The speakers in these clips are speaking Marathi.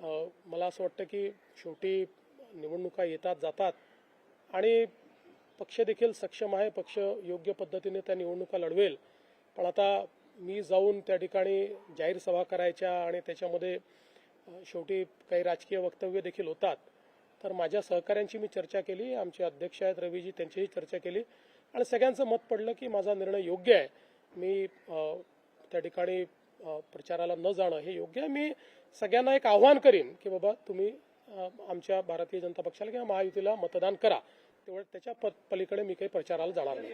मला असं वाटतं की शेवटी निवडणुका येतात जातात आणि पक्ष देखील सक्षम आहे पक्ष योग्य पद्धतीने त्या निवडणुका लढवेल. पण आता मी जाऊन त्या ठिकाणी जाहीर सभा करायच्या आणि त्याच्यामध्ये शेवटी काही राजकीय वक्तव्य देखील होतात. तर माझ्या सहकाऱ्यांची मी चर्चा केली आमचे अध्यक्ष आहेत रवीजी त्यांचीही चर्चा केली आणि सगळ्यांचं मत पडलं की माझा निर्णय योग्य आहे. मी त्या ठिकाणी प्रचाराला न जाणं हे योग्य आहे. मी सगळ्यांना एक आव्हान करीन की बाबा तुम्ही आमच्या भारतीय जनता पक्षाला किंवा महायुतीला मतदान करा. तेवढं त्याच्या प- पलीकडे मी काही प्रचाराला जाणार नाही.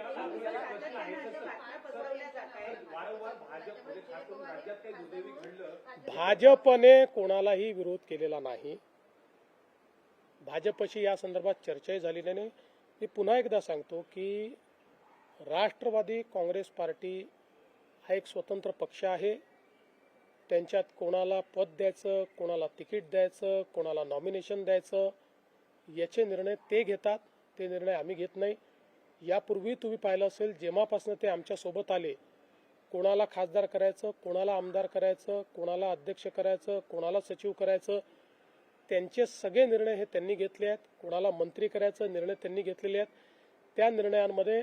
भाजपने कोणालाही विरोध केलेला नाही. भाजपशी या संदर्भात चर्चाही झालेली नाही. मी पुन्हा एकदा सांगतो की राष्ट्रवादी काँग्रेस पार्टी हा एक स्वतंत्र पक्ष आहे. त्यांच्यात कोणाला पद द्यायचं कोणाला तिकीट द्यायचं कोणाला नॉमिनेशन द्यायचं याचे निर्णय ते घेतात. ते निर्णय आम्ही घेत नाही. यापूर्वी तुम्ही पाहिलं असेल जेव्हापासून ते आमच्यासोबत आले कोणाला खासदार करायचं कोणाला आमदार करायचं कोणाला अध्यक्ष करायचं कोणाला सचिव करायचं त्यांचे सगळे निर्णय हे त्यांनी घेतले आहेत. कोणाला मंत्री करायचं निर्णय त्यांनी घेतलेले आहेत. त्या निर्णयांमध्ये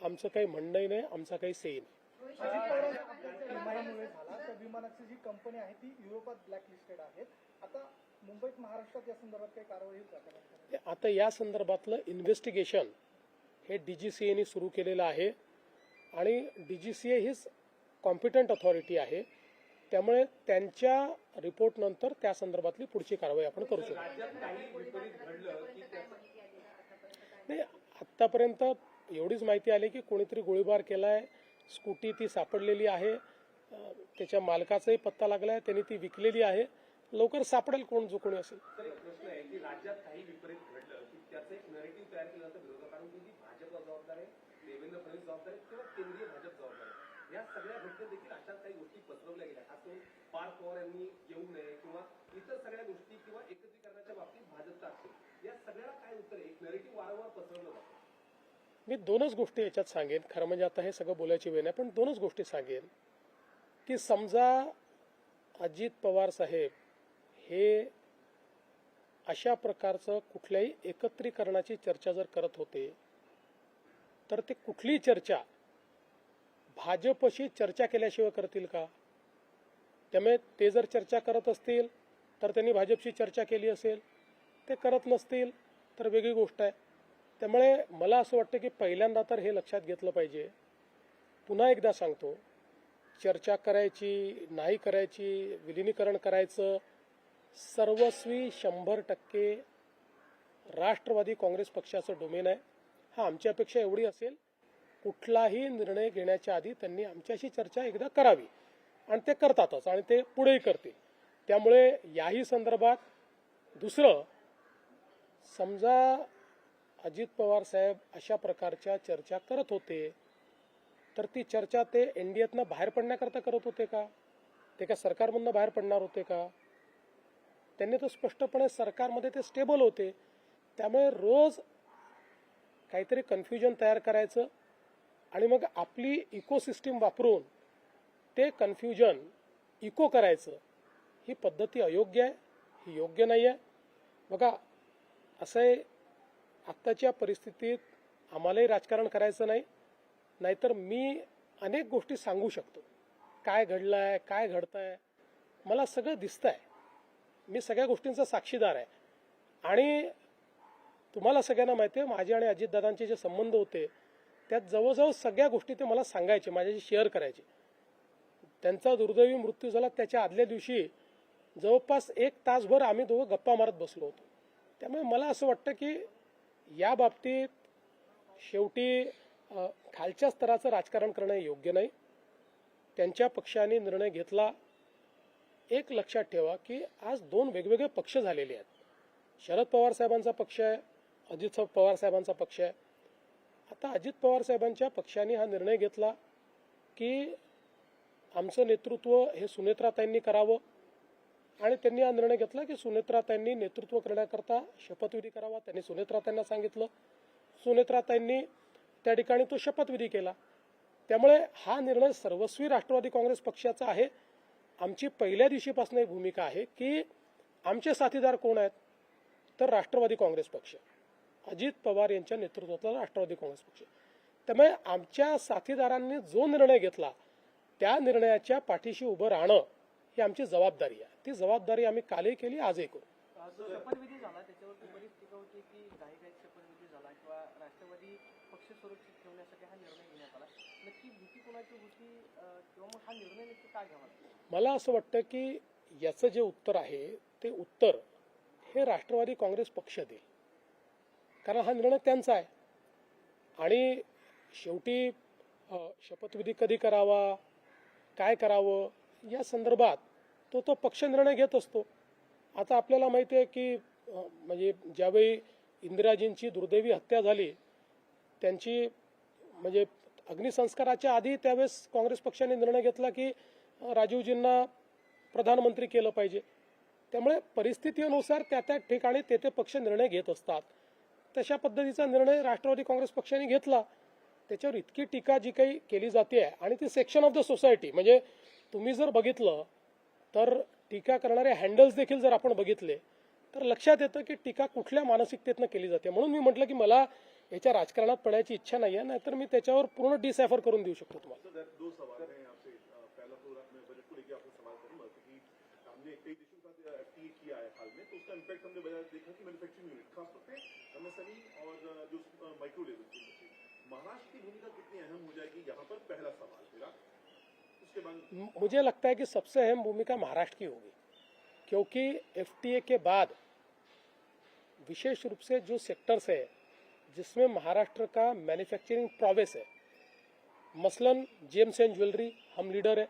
आमचं काही म्हणणंही नाही आमचा काही सेही नाही. विमानाची जी कंपनी आहे ती युरोपात ब्लॅकलिस्टेड आहे आता मुंबईत महाराष्ट्रात या संदर्भात काही कारवाई होईल आता या संदर्भातलं इन्व्हेस्टिगेशन हे डी जी सी एने सुरू केलेलं आहे. आणि डी जी सी ए हीच कॉम्पिटंट अथॉरिटी आहे. त्यामुळे त्यांच्या रिपोर्टनंतर त्या संदर्भातली पुढची कारवाई आपण करू शकतो. नाही आत्तापर्यंत एवढीच माहिती आली की कोणीतरी गोळीबार केलाय स्कूटी ती सापडलेली आहे. त्याच्या मालकाचाही पत्ता लागलाय त्यांनी ती विकलेली आहे. लवकर सापडेल कोण जो कोणी असेल. तर एक प्रश्न आहे की राज्यात काही विपरीत घडलं की त्याचं एक नरेटिव्ह तयार केलं जातं विरोधकांकडून की भाजप जबाबदार आहे देवेंद्र फडणवीस जबाबदार आहे किंवा केंद्रीय भाजप जबाबदार आहे? या सगळ्या घटनेत देखील अशाच काही गोष्टी पसरवल्या गेल्या. खास करून पार्थ पवार यांनी येऊ नये किंवा इतर सगळ्या गोष्टी किंवा एकत्रीकरणाच्या बाबतीत भाजपचा असेल या सगळ्याला काय उत्तर आहे? एक नरेटिव्ह वारंवार पसरवलं जातं. मी दोनच गोष्टी याच्यात सांगेन. खरं म्हणजे आता हे सगळं बोलायची वेळ नाही पण दोनच गोष्टी सांगेन. की समजा अजित पवार साहेब हे अशा प्रकारचं कुठल्याही एकत्रीकरणाची चर्चा जर करत होते तर ते कुठलीही चर्चा भाजपशी चर्चा केल्याशिवाय करतील का? त्यामुळे ते जर चर्चा करत असतील तर त्यांनी भाजपशी चर्चा केली असेल ते करत नसतील तर वेगळी गोष्ट आहे. त्यामुळे मला असं वाटतं की पहिल्यांदा तर हे लक्षात घेतलं पाहिजे. पुन्हा एकदा सांगतो चर्चा करायची नाही करायची विलिनीकरण करायचं सर्वस्वी शंभर टक्के राष्ट्रवादी काँग्रेस पक्षाचं डोमेन आहे. हा आमची अपेक्षा एवढी असेल कुठलाही निर्णय घेण्याच्या आधी त्यांनी आमच्याशी चर्चा एकदा करावी. आणि ते करतातच आणि ते पुढेही करतील. त्यामुळे याही संदर्भात दुसरं समजा अजित पवार साहेब अशा प्रकारच्या चर्चा करत होते तर ती चर्चा ते एनडीएतनं बाहेर पडण्याकरता करत होते का? ते का सरकारमधनं बाहेर पडणार होते का? त्यांनी तर स्पष्टपणे सरकारमध्ये ते स्टेबल होते. त्यामुळे रोज काहीतरी कन्फ्युजन तयार करायचं आणि मग आपली इकोसिस्टीम वापरून ते कन्फ्युजन इको करायचं. ही पद्धती अयोग्य आहे? ही योग्य नाही आहे बघा असं आहे आत्ताच्या परिस्थितीत आम्हालाही राजकारण करायचं नाही. नाहीतर मी अनेक गोष्टी सांगू शकतो. काय घडलं आहे काय घडतं आहे मला सगळं दिसतं आहे मी सगळ्या गोष्टींचा साक्षीदार आहे. आणि तुम्हाला सगळ्यांना माहिती आहे माझे आणि अजितदादांचे जे संबंध होते त्यात जवळजवळ सगळ्या गोष्टी ते मला सांगायचे माझ्याशी शेअर करायचे. त्यांचा दुर्दैवी मृत्यू झाला त्याच्या आदल्या दिवशी. जवळपास एक तासभर आम्ही दोघं गप्पा मारत बसलो होतो. त्यामुळे मला असं वाटतं की या बाबतीत शेवटी खालच्या स्तराचं राजकारण करणं योग्य नाही. त्यांच्या पक्षाने निर्णय घेतला. एक लक्षात ठेवा की आज दोन वेगवेगळे पक्ष झालेले आहेत. शरद पवार साहेबांचा पक्ष आहे अजित पवार साहेबांचा पक्ष आहे. आता अजित पवार साहेबांच्या पक्षाने हा निर्णय घेतला की आमचं नेतृत्व हे सुनेत्राताईंनी करावं. आणि त्यांनी हा निर्णय घेतला की सुनेत्राताईंनी नेतृत्व करण्याकरता शपथविधी करावा. त्यांनी सुनेत्राताईंना सांगितलं. सुनेत्राताईंनी त्या ठिकाणी तो शपथविधी केला. त्यामुळे हा निर्णय सर्वस्वी राष्ट्रवादी काँग्रेस पक्षाचा आहे. आमची पहिल्या दिवशीपासून एक भूमिका आहे की आमचे साथीदार कोण आहेत? तर राष्ट्रवादी काँग्रेस पक्ष. अजित पवार यांच्या नेतृत्वातला राष्ट्रवादी काँग्रेस पक्ष. त्यामुळे आमच्या साथीदारांनी जो निर्णय घेतला त्या निर्णयाच्या पाठीशी उभं राहणं ही आमची जबाबदारी आहे. ती जबाबदारी आम्ही कालही केली आजही करू. शपथविधी झाला त्याच्यावरती बरीच टीका होती की घाईघाईत शपथविधी झाला किंवा राष्ट्रवादी पक्ष सुरक्षित ठेवण्यासाठी हा निर्णय घेण्यात आला. नक्की भीती कोणाची होती किंवा मग हा निर्णय नक्की काय घ्यावा मला असं वाटतं की याचं जे उत्तर आहे ते उत्तर हे राष्ट्रवादी काँग्रेस पक्ष देईल. कारण हा निर्णय त्यांचा आहे. आणि शेवटी शपथविधी कधी करावा काय करावं या संदर्भात तो तो पक्ष निर्णय घेत असतो. आता आपल्याला माहिती आहे की म्हणजे ज्यावेळी इंदिराजींची दुर्दैवी हत्या झाली त्यांची म्हणजे अग्निसंस्काराच्या आधी त्यावेळेस काँग्रेस पक्षाने निर्णय घेतला की राजीवजींना प्रधानमंत्री केलं पाहिजे. त्यामुळे परिस्थितीनुसार त्या त्या ठिकाणी ते ते पक्ष निर्णय घेत असतात. तशा पद्धतीचा निर्णय राष्ट्रवादी काँग्रेस पक्षाने घेतला. त्याच्यावर इतकी टीका जी काही केली जाते आणि ती सेक्शन ऑफ द सोसायटी म्हणजे तुम्ही जर बघितलं तर टीका करणारे हँडल्स देखील जर आपण बघितले तर लक्षात येतं की टीका कुठल्या मानसिकतेतनं केली जाते. म्हणून मी म्हटलं की मला याच्या राजकारणात पडायची इच्छा नाही आहे नाहीतर मी त्याच्यावर पूर्ण डिसॅफर करून देऊ शकतो तुम्हाला. मुझे लगता है कि सबसे अहम भूमिका महाराष्ट्र की होगी क्योंकि एफटीए के बाद विशेष रूप से जो सेक्टर्स है जिसमें महाराष्ट्र का मैन्युफैक्चरिंग प्रोवेस है। मसलन जेम्स एंड ज्वेलरी हम लीडर है।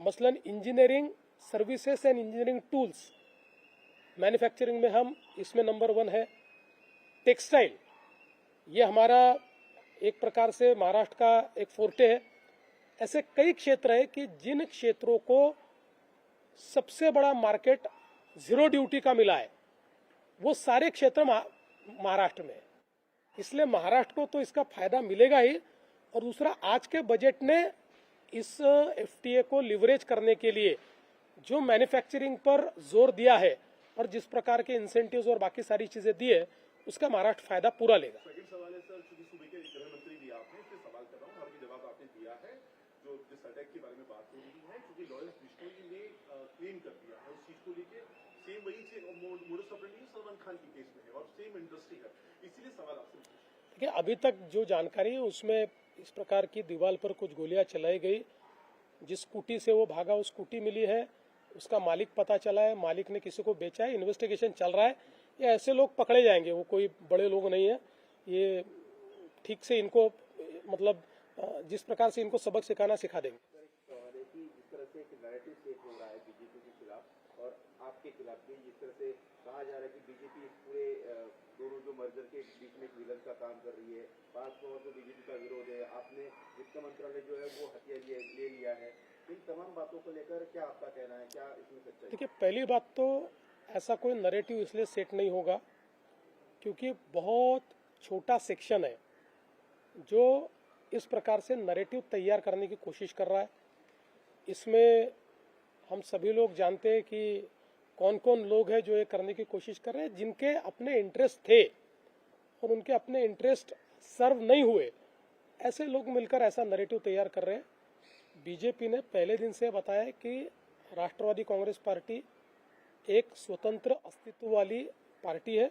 मसलन engineering services and engineering tools manufacturing में हम इसमें नंबर वन है। टेक्सटाइल ये हमारा एक प्रकार से महाराष्ट्र का एक फोर्टे है। ऐसे कई क्षेत्र है कि जिन क्षेत्रों को सबसे बड़ा मार्केट ज़ीरो ड्यूटी का मिला है, वो सारे क्षेत्र महाराष्ट्र में है। इसलिए महाराष्ट्र को तो इसका फ़ायदा मिलेगा ही। और दूसरा, आज के बजट ने इस एफटीए को लिवरेज करने के लिए जो मैन्युफैक्चरिंग पर ज़ोर दिया है और जिस प्रकार के इंसेंटिव और बाकी सारी चीज़ें दी है, उसका महाराष्ट्र फ़ायदा पूरा लेगा। जो जिस अटैक के बारे में बात हो रही है क्योंकि बिश्नोई ने क्लेम कर दिया है, उस चीज़ को सेम वही मोडस ऑपरेंडी सलमान खान के केस में है, और सेम इंडस्ट्री है। इसीलिए सवाल आपसे देखिए अभी तक जो जानकारी है, उसमें इस प्रकार की दीवार पर कुछ गोलियाँ चलाई गई। जिस स्कूटी से वो भागा वो स्कूटी मिली है। उसका मालिक पता चला है। मालिक ने किसी को बेचा है। इन्वेस्टिगेशन चल रहा है। ये ऐसे लोग पकड़े जाएँगे। वो कोई बड़े लोग नहीं है। ये ठीक से इनको मतलब जिस प्रकार से इनको सबक सिखाना सिखा देंगे सवाल है कि जिस तरह से एक नैरेटिव सेट हो रहा है बीजेपी के खिलाफ और आपके खिलाफ भी जिस तरह से कहा जा रहा है कि बीजेपी इस पूरे दोनों जो मर्जर के बीच में विलन का काम कर रही है। पास तौर पर बीजेपी का विरोध है। आपने वित्त मंत्रालय जो है वो हथियार ले लिया है। इन तमाम बातों को लेकर क्या आपका कहना है? क्या इसमें सच्चाई? देखिए, पहली बात तो ऐसा कोई नरेटिव इसलिए सेट नहीं होगा, क्योंकि बहुत छोटा सेक्शन है, जो इस प्रकार से नरेटिव तैयार करने की कोशिश कर रहा है। इसमें हम सभी लोग जानते हैं कि कौन कौन लोग हैं जो ये करने की कोशिश कर रहे हैं, जिनके अपने इंटरेस्ट थे और उनके अपने इंटरेस्ट सर्व नहीं हुए। ऐसे लोग मिलकर ऐसा नरेटिव तैयार कर रहे हैं। बीजेपी ने पहले दिन से बताया कि राष्ट्रवादी कांग्रेस पार्टी एक स्वतंत्र अस्तित्व वाली पार्टी है।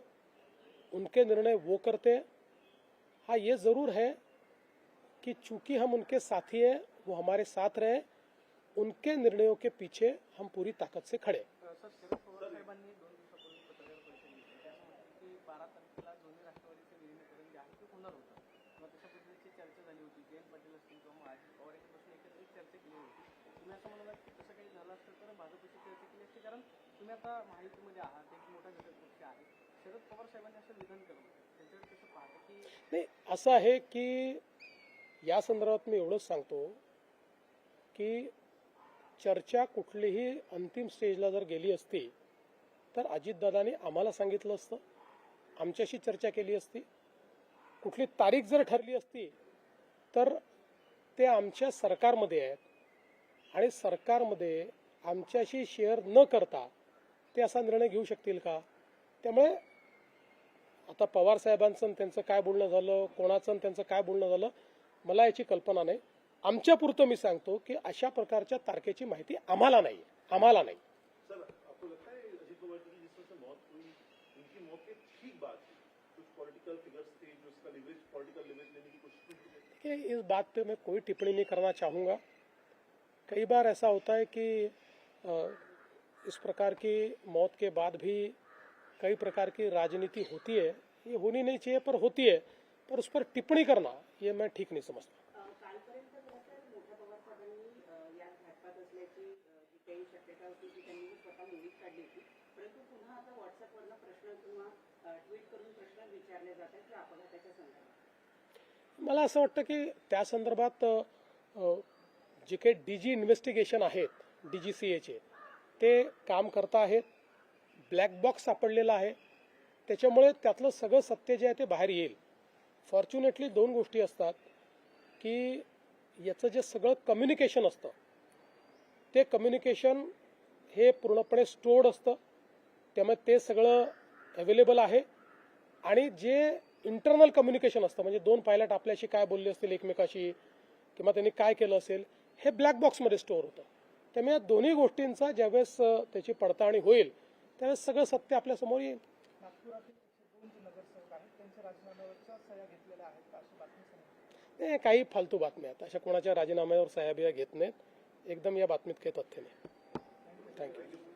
उनके निर्णय वो करते हैं। हाँ ये ज़रूर है कि चूँकि हम उनके साथी हैं, वो हमारे साथ रहे, उनके निर्णयों के पीछे हम पूरी ताकत से खड़े सर शरद पवार साहेबांनी दोन दिवसापूर्वी पत्रकार परिषद घेतली. त्यामुळे की बारा तारखेला दोन्ही राष्ट्रवादीचं विलीनीकरण जे आहे ते होणार होतं. किंवा तशा पद्धतीची चर्चा झाली होती. जयंत पाटील असतील किंवा अजित पवार यांच्यापासून एकत्रित चर्चा केली होती. तुम्ही असं म्हणालात की तसं काही झालं असतं तर भाजपशी चर्चा केली असती. कारण तुम्ही आता माहितीमध्ये आहात एक मोठा घटक पक्ष आहे. शरद पवार साहेबांनी असं विधान केलं त्यांच्यावर कसं पाहतं की नाही असं आहे की या संदर्भात मी एवढंच सांगतो की चर्चा कुठलीही अंतिम स्टेजला जर गेली असती तर अजितदादांनी आम्हाला सांगितलं असतं. आमच्याशी चर्चा केली असती. कुठली तारीख जर ठरली असती तर ते आमच्या सरकारमध्ये आहेत. आणि सरकारमध्ये आमच्याशी शेअर न करता ते असा निर्णय घेऊ शकतील का? त्यामुळे आता पवार साहेबांचं त्यांचं काय बोलणं झालं कोणाचं त्यांचं काय बोलणं झालं मला याची कल्पना नाही. आमच्या पुरतं मी सांगतो की अशा प्रकारच्या तारखेची माहिती आम्हाला नाही आम्हाला नाही. है की के की की इस बात पे मैं कोई टिप्पणी नहीं करना चाहूँगा। कई बार ऐसा होता है कि इस प्रकार की मौत के बाद भी कई प्रकार की राजनीति होती है। ये होनी नहीं चाहिए पर होती है। पर उस पर टिप्पणी करना ये मैं ठीक नहीं समझता। ट्विट करून प्रश्न विचारले संदर्भात. मला असं वाटतं की त्या संदर्भात जे काही डी जी इन्व्हेस्टिगेशन आहेत डी जी सी एचे ते काम करता आहेत. ब्लॅक बॉक्स सापडलेला आहे. त्याच्यामुळे त्यातलं सगळं सत्य जे आहे ते बाहेर येईल. फॉर्च्युनेटली दोन गोष्टी असतात की याचं जे सगळं कम्युनिकेशन असतं ते कम्युनिकेशन हे पूर्णपणे स्टोर्ड असतं. त्यामुळे ते सगळं अवेलेबल आहे. आणि जे इंटरनल कम्युनिकेशन असतं म्हणजे दोन पायलट आपल्याशी काय बोलले असतील एकमेकाशी किंवा त्यांनी काय केलं असेल हे ब्लॅक बॉक्समध्ये स्टोअर होतं. त्यामुळे या दोन्ही गोष्टींचा ज्यावेळेस त्याची पडताळणी होईल त्यावेळेस सगळं सत्य आपल्यासमोर येईल. नाही काही फालतू बातम्या आहेत. अशा कोणाच्या राजीनाम्यावर सह्या बिया घेत नाहीत. एकदम या बातमीत काही तथ्य नाही. थँक्यू